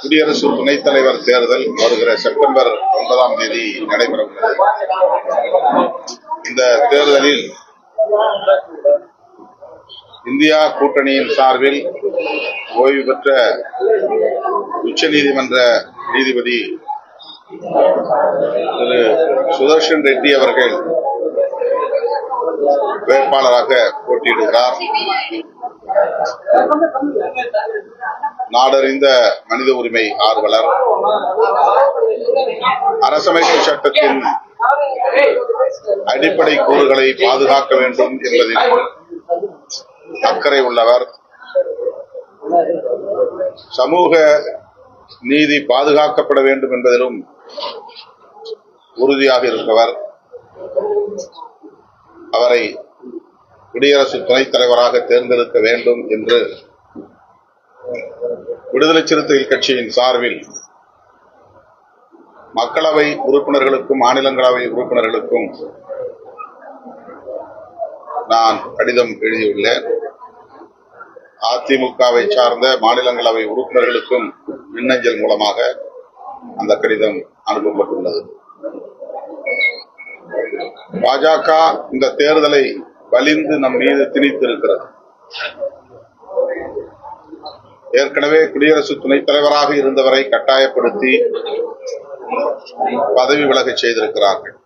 குடியரசு துணைத் தலைவர் தேர்தல் வருகிற செப்டம்பர் ஒன்பதாம் தேதி நடைபெற உள்ளது இந்த தேர்தலில் இந்தியா கூட்டணியின் சார்பில் ஓய்வு பெற்ற உச்சநீதிமன்ற நீதிபதி திரு சுதர்ஷன் ரெட்டி அவர்கள் வேட்பாளராக போட்டியிடுகிறார். நாடறிந்த மனித உரிமை ஆர்வலர். அரசமைப்பு சட்டத்தின் அடிப்படை கூறுகளை பாதுகாக்க வேண்டும் என்பதில் அக்கறை உள்ளவர். சமூக நீதி பாதுகாக்கப்பட வேண்டும் என்பதிலும் உறுதியாக இருப்பவர். அவரை குடியரசு துணைத் தலைவராக தேர்ந்தெடுக்க வேண்டும் என்று விடுதலை சிறுத்தைகள் கட்சியின் சார்பில் மக்களவை உறுப்பினர்களுக்கும் மாநிலங்களவை உறுப்பினர்களுக்கும் நான் கடிதம் எழுதியுள்ளேன். அதிமுகவை சார்ந்த மாநிலங்களவை உறுப்பினர்களுக்கும் மின்னஞ்சல் மூலமாக அந்த கடிதம் அனுப்பப்பட்டுள்ளது. பாஜக இந்த தேர்தலை வலிந்து நம் மீது திணித்திருக்கிறது. ஏற்கனவே குடியரசு துணைத் தலைவராக இருந்தவரை கட்டாயப்படுத்தி பதவி விலக செய்திருக்கிறார்கள்.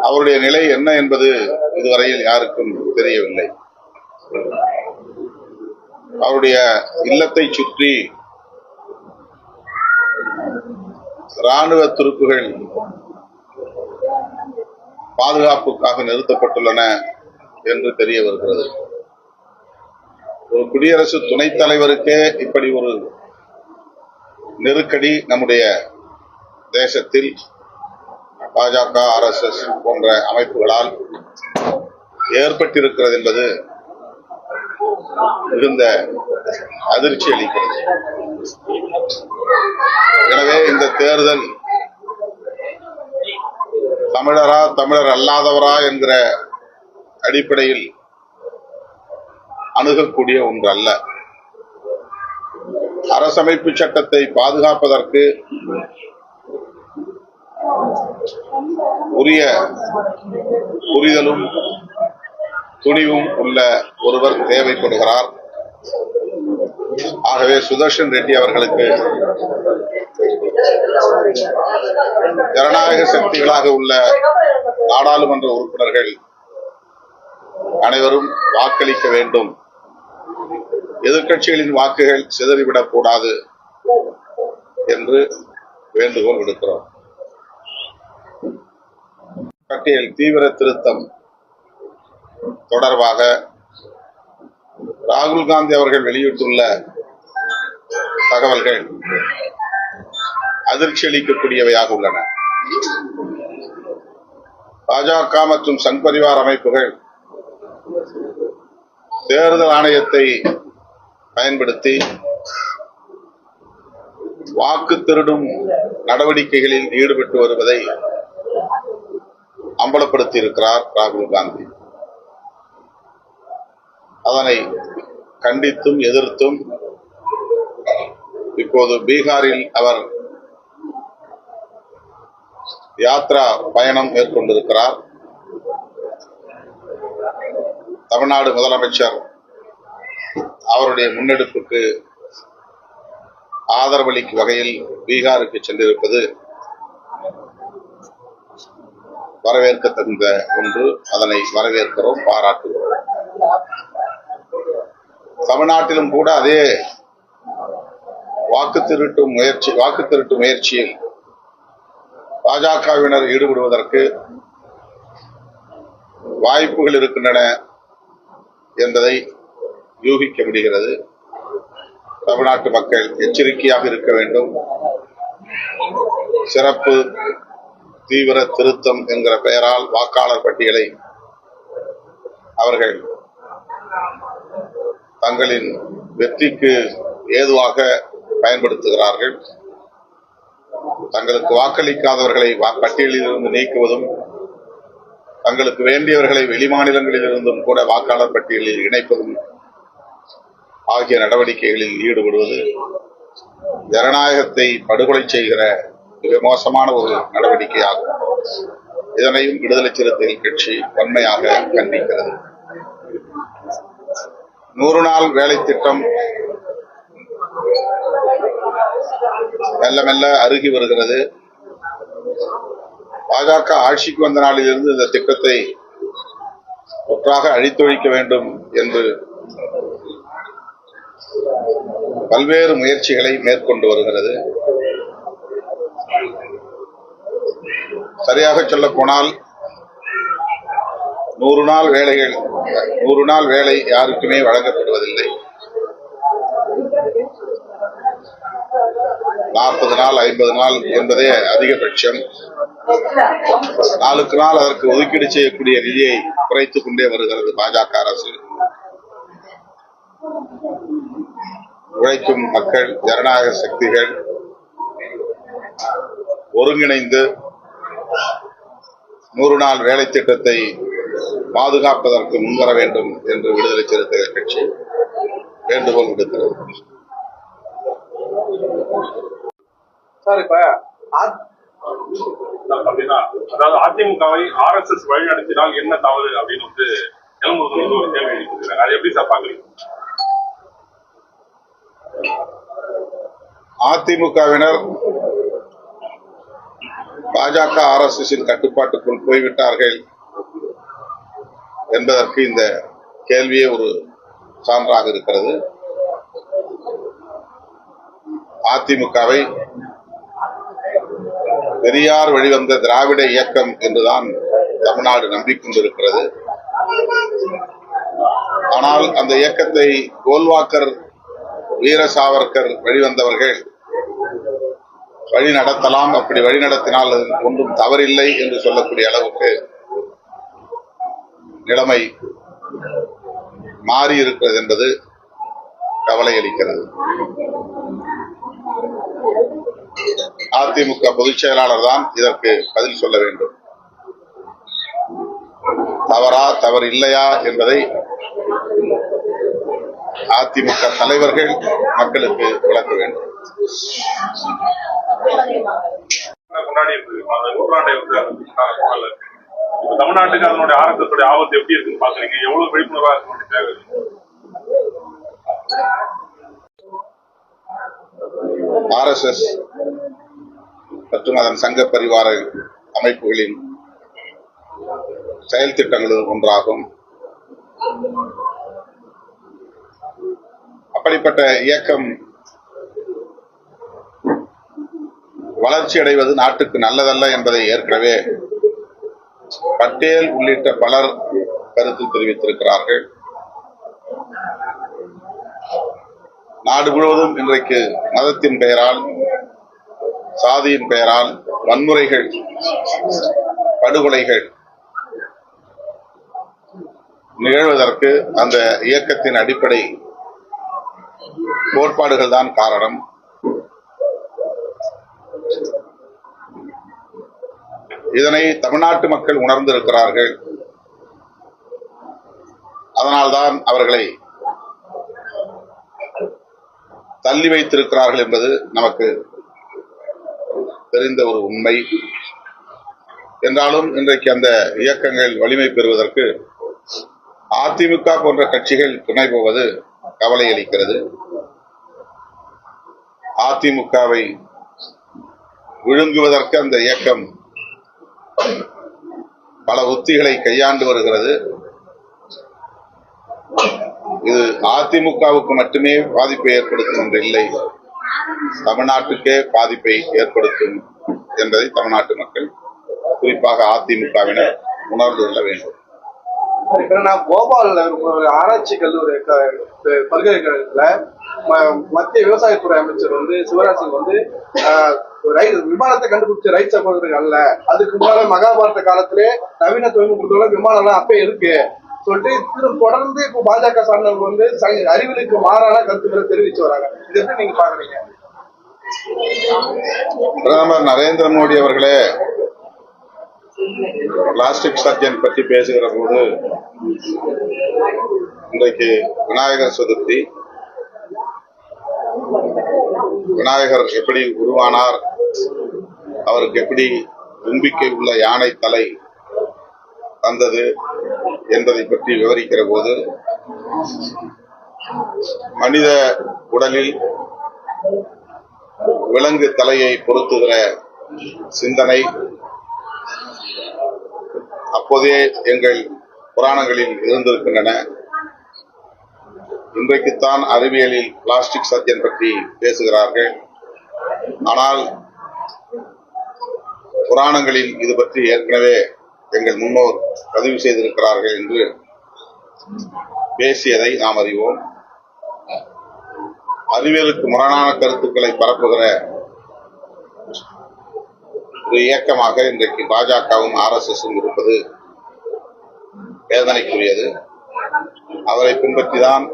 அவருடைய நிலை என்ன என்பது இதுவரையில் யாருக்கும் தெரியவில்லை. அவருடைய இல்லத்தை சுற்றி ராணுவ துருப்புகள் பாதுகாப்புக்காக நிறுத்தப்பட்டுள்ளன என்று தெரிய வருகிறது. ஒரு குடியரசு துணைத் தலைவருக்கே இப்படி ஒரு நெருக்கடி நம்முடைய தேசத்தில் பாஜக ஆர்எஸ்எஸ் போன்ற அமைப்புகளால் ஏற்பட்டிருக்கிறது என்பது மிகுந்த அதிர்ச்சி அளிக்கிறது எனவே இந்த தேர்தல் தமிழரா தமிழர் அல்லாதவரா என்கிற அடிப்படையில் அணுகக்கூடிய ஒன்று அல்ல அரசமைப்பு சட்டத்தை பாதுகாப்பதற்கு உரிய புரிதலும் துணிவும் உள்ள ஒருவர் தேவைப்படுகிறார். ஆகவே சுதர்ஷன் ரெட்டி அவர்களுக்கு ஜனநாயக சக்திகளாக உள்ள நாடாளுமன்ற உறுப்பினர்கள் அனைவரும் வாக்களிக்க வேண்டும். எதிர்கட்சிகளின் வாக்குகள் சிதறிவிடக் கூடாது என்று வேண்டுகோள் விடுக்கிறோம். பட்டியல் தீவிர திருத்தம் தொடர்பாக ராகுல் காந்தி அவர்கள் வெளியிட்டுள்ள தகவல்கள் அதிர்ச்சி அளிக்கக்கூடியவையாக உள்ளன. பாஜக மற்றும் சங் பரிவார் அமைப்புகள் தேர்தல் ஆணையத்தை பயன்படுத்தி வாக்கு திருடும் நடவடிக்கைகளில் ஈடுபட்டு வருவதை அம்பலப்படுத்தி இருக்கிறார் ராகுல் காந்தி. அதனை கண்டித்தும் எதிர்த்தும் இப்போது பீகாரில் அவர் யாத்ரா பயணம் மேற்கொண்டிருக்கிறார். தமிழ்நாடு முதலமைச்சர் அவருடைய முன்னெடுப்புக்கு ஆதரவளிக்கும் வகையில் பீகாருக்கு சென்றிருப்பது வரவேற்க தகுந்த ஒன்று. அதனை வரவேற்கிறோம் பாராட்டுகிறோம். தமிழ்நாட்டிலும் கூட அதே வாக்கு திருட்டு முயற்சி வாக்கு திருட்டு முயற்சியில் பாஜகவினர் ஈடுபடுவதற்கு வாய்ப்புகள் இருக்கின்றன என்பதை யூகிக்க முடிகிறது. தமிழ்நாட்டு மக்கள் எச்சரிக்கையாக இருக்க வேண்டும். சிறப்பு தீவிர திருத்தம் என்கிற பெயரால் வாக்காளர் பட்டியலை அவர்கள் தங்களின் வெற்றிக்கு ஏதுவாக பயன்படுத்துகிறார்கள். தங்களுக்கு வாக்களிக்காதவர்களை பட்டியலிலிருந்து நீக்குவதும் தங்களுக்கு வேண்டியவர்களை வெளிமாநிலங்களிலிருந்தும் கூட வாக்காளர் பட்டியலில் இணைப்பதும் ஆகிய நடவடிக்கைகளில் ஈடுபடுவது ஜனநாயகத்தை படுகொலை செய்கிற மிக மோசமான ஒரு நடவடிக்கையாகும். இதனையும் விடுதலை சிறுத்தைகள் கட்சி வன்மையாக கண்டிக்கிறது. நூறு நாள் வேலை திட்டம் மெல்ல மெல்ல அருகி வருகிறது. பாஜக ஆட்சிக்கு வந்த நாளிலிருந்து இந்த திட்டத்தை ஒற்றாக அழித்தொழிக்க வேண்டும் என்று பல்வேறு முயற்சிகளை மேற்கொண்டு வருகிறது. சரியாக சொல்ல போனால் நூறு நாள் வேலைகள் நூறு நாள் வேலை யாருக்குமே வழங்கப்படுவதில்லை. நாற்பது நாள் ஐம்பது நாள் என்பதே அதிகபட்சம். நாளுக்கு நாள் அதற்கு ஒதுக்கீடு செய்யக்கூடிய நிதியை குறைத்துக் கொண்டே வருகிறது பாஜக அரசு. உழைக்கும் மக்கள் ஜனநாயக சக்திகள் ஒருங்கிணைந்து நூறு நாள் வேலை திட்டத்தை பாதுகாப்பதற்கு முன்வர வேண்டும் என்று விடுதலை சிறுத்தைகள் கட்சி வேண்டுகோள் விடுக்கிறது சார் இப்ப அப்படின்னா அதாவது அதிமுகவை ஆர் எஸ் எஸ் வழிநடத்தினால் என்ன தவறு அப்படின்னு வந்து வந்து ஒரு கேள்வி எழுப்பியிருக்காங்க அது எப்படி சார் பாக்குறீங்க? அதிமுகவினர் பாஜக ஆர்எஸ்எஸின் கட்டுப்பாட்டுக்குள் போய்விட்டார்கள் என்பதற்கு இந்த கேள்வியே ஒரு சான்றாக இருக்கிறது. அதிமுகவை பெரியார் வெளிவந்த திராவிட இயக்கம் என்றுதான் தமிழ்நாடு நம்பிக்கொண்டிருக்கிறது. ஆனால் அந்த இயக்கத்தை கோல்வாக்கர் வீர சாவர்கர் வழிவந்தவர்கள் வழி நடத்தலாம் அப்படி வழி நடத்தினால் ஒன்றும் தவறில்லை என்று சொல்லக்கூடிய அளவுக்கு நிலைமை மாறி இருக்கிறது என்பது கவலை அளிக்கிறது அதிமுக பொதுச் செயலாளர் தான் இதற்கு பதில் சொல்ல வேண்டும். தவறா தவறு இல்லையா என்பதை அதிமுக தலைவர்கள் மக்களுக்கு விளக்க வேண்டும். நூற்றாண்டை வந்து தமிழ்நாட்டுக்கு அதனுடைய ஆரம்பத்துடைய ஆபத்து எப்படி இருக்குன்னு பாக்குறீங்க எவ்வளவு விழிப்புணர்வா இருக்க வேண்டிய தேவை? ஆர்எஸ்எஸ் மற்றும் அதன் சங்க பரிவார அமைப்புகளின் செயல் திட்டங்களும் ஒன்றாகும். அப்படிப்பட்ட இயக்கம் வளர்ச்சி அடைவது நாட்டுக்கு நல்லதல்ல என்பதை ஏற்கனவே பட்டேல் உள்ளிட்ட பலர் கருத்து தெரிவித்திருக்கிறார்கள். நாடு முழுவதும் இன்றைக்கு மதத்தின் பெயரால் சாதியின் பெயரால் வன்முறைகள் படுகொலைகள் நிகழ்வதற்கு அந்த இயக்கத்தின் அடிப்படை கோட்பாடுகள் தான் காரணம். இதனை தமிழ்நாட்டு மக்கள் உணர்ந்திருக்கிறார்கள். அதனால்தான் அவர்களை தள்ளி வைத்திருக்கிறார்கள் என்பது நமக்கு தெரிந்த ஒரு உண்மை. என்றாலும் இன்றைக்கு அந்த இயக்கங்கள் வலிமை பெறுவதற்கு அதிமுக போன்ற கட்சிகள் துணை போவது கவலை அளிக்கிறது. அதிமுகவை விழுங்குவதற்கு அந்த இயக்கம் பல உத்திகளை கையாண்டு வருகிறது. இது அதிமுகவுக்கு மட்டுமே பாதிப்பை ஏற்படுத்தும் என்று இல்லை. தமிழ்நாட்டுக்கே பாதிப்பை ஏற்படுத்தும் என்பதை தமிழ்நாட்டு மக்கள் குறிப்பாக அதிமுகவினர் உணர்ந்து கொள்ள வேண்டும். இப்ப ஒரு ஆராய்ச்சி கல்லூரி பல்கலைக்கழகத்துல ம- மத்திய விவசாயத்துறை அமைச்சர் வந்து சிவராஜ் சிங் வந்து ஆஹ், விமானத்தை கண்டுபிடிச்ச ரைட் சகோதரர்கள் அல்ல. அதுக்கு முன்னால மகாபாரத காலத்திலே நவீன தொழில்நுட்பத்தோட விமானம் எல்லாம் அப்பே இருக்கு. சொல்லிட்டு திரு தொடர்ந்து இப்போ பாஜக சார்ந்தவங்க வந்து ச- மாறான கருத்துக்களை தெரிவிச்சு வராங்க. இது எப்படி நீங்க பாக்குறீங்க பிரதமர் நரேந்திர மோடி அவர்களே பிளாஸ்டிக் சர்ஜன் பற்றி பேசுகிற போது இன்றைக்கு விநாயகர் சதுர்த்தி. விநாயகர் எப்படி உருவானார்? அவருக்கு எப்படி தும்பிக்கை உள்ள யானை தலை வந்தது என்பதை பற்றி விவரிக்கிற போது மனித உடலில் விலங்கு தலையை பொருத்துகிற சிந்தனை அப்போதே எங்கள் புராணங்களில் இருந்திருக்கின்றன. இன்றைக்குத்தான் அறிவியலில் பிளாஸ்டிக் சர்ஜன் பற்றி பேசுகிறார்கள். ஆனால் புராணங்களில் இது பற்றி ஏற்கனவே எங்கள் முன்னோர் பதிவு செய்திருக்கிறார்கள் என்று பேசியதை நாம் அறிவோம். அறிவியலுக்கு முரணான கருத்துக்களை பரப்புகிற ஒரு இயக்கமாக இன்றைக்கு பாஜகவும் ஆர் எஸ் எஸ் இருப்பது வேதனைக்குரியது. அவரை பின்பற்றிதான்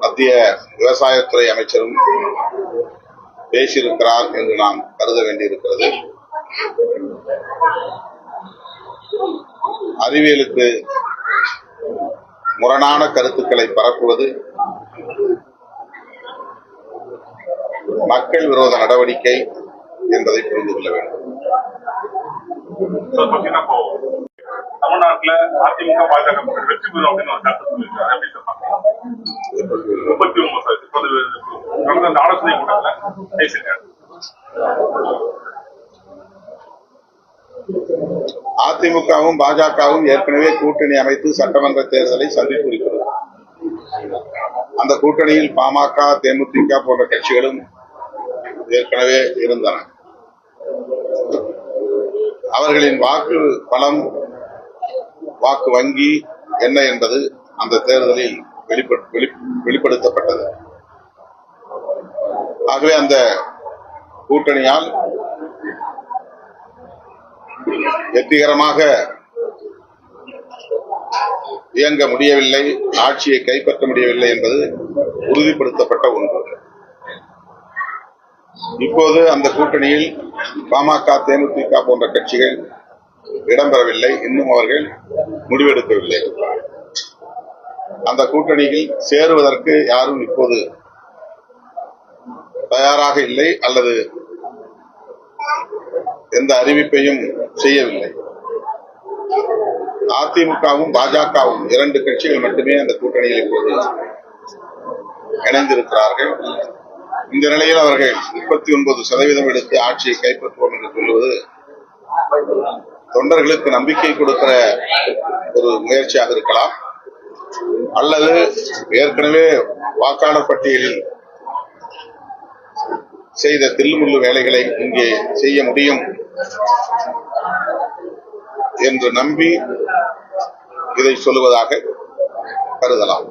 மத்திய விவசாயத்துறை அமைச்சரும் பேசியிருக்கிறார் என்று நாம் கருத வேண்டியிருக்கிறது. அறிவியலுக்கு முரணான கருத்துக்களை பரப்புவது மக்கள் விரோத நடவடிக்கை என்பதை புரிந்து கொள்ள வேண்டும். So, பாத்தீங்கன்னா இப்போ தமிழ்நாட்டுல அதிமுக பாஜக கூட்டணி வெற்றி பெறும் அப்படின்னு ஒரு கருத்து சொல்லியிருக்காரு எப்படி சொல்றாங்க முப்பத்தி ஒன்பது சார் இப்போ அது கடந்த ஆலோசனை கூட்டத்துல பேசியிருக்காரு. அதிமுகவும் பாஜகவும் ஏற்கனவே கூட்டணி அமைத்து சட்டமன்ற தேர்தலை சந்தித்து இருக்கிறது அந்த கூட்டணியில் பாமக தேமுதிக போன்ற கட்சிகளும் ஏற்கனவே இருந்தன. அவர்களின் வாக்கு பலம் வாக்கு வங்கி என்ன என்பது அந்த தேர்தலில் வெளிப்படுத்தப்பட்டது. ஆகவே அந்த கூட்டணியால் வெற்றிகரமாக இயங்க முடியவில்லை ஆட்சியை கைப்பற்ற முடியவில்லை என்பது உறுதிப்படுத்தப்பட்ட ஒன்று. இப்போது அந்த கூட்டணியில் பாமக தேமுதிக போன்ற கட்சிகள் இடம்பெறவில்லை இன்னும் அவர்கள் முடிவெடுக்கவில்லை. அந்த கூட்டணியில் சேருவதற்கு யாரும் இப்போது தயாராக இல்லை அல்லது எந்த அறிவிப்பையும் செய்யவில்லை. அதிமுகவும் பாஜகவும் இரண்டு கட்சிகள் மட்டுமே அந்த கூட்டணியில் இப்போது இணைந்திருக்கிறார்கள். இந்த நிலையில் அவர்கள் முப்பத்தி ஒன்பது சதவீதம் எடுத்து ஆட்சியை கைப்பற்றுவோம் என்று சொல்வது தொண்டர்களுக்கு நம்பிக்கை கொடுக்கிற ஒரு முயற்சியாக இருக்கலாம். அல்லது ஏற்கனவே வாக்காளர் பட்டியலில் செய்த தில்லுமுள்ளு வேலைகளை இங்கே செய்ய முடியும். என்று நம்பி இதை சொல்லுவதாக கருதலாம்.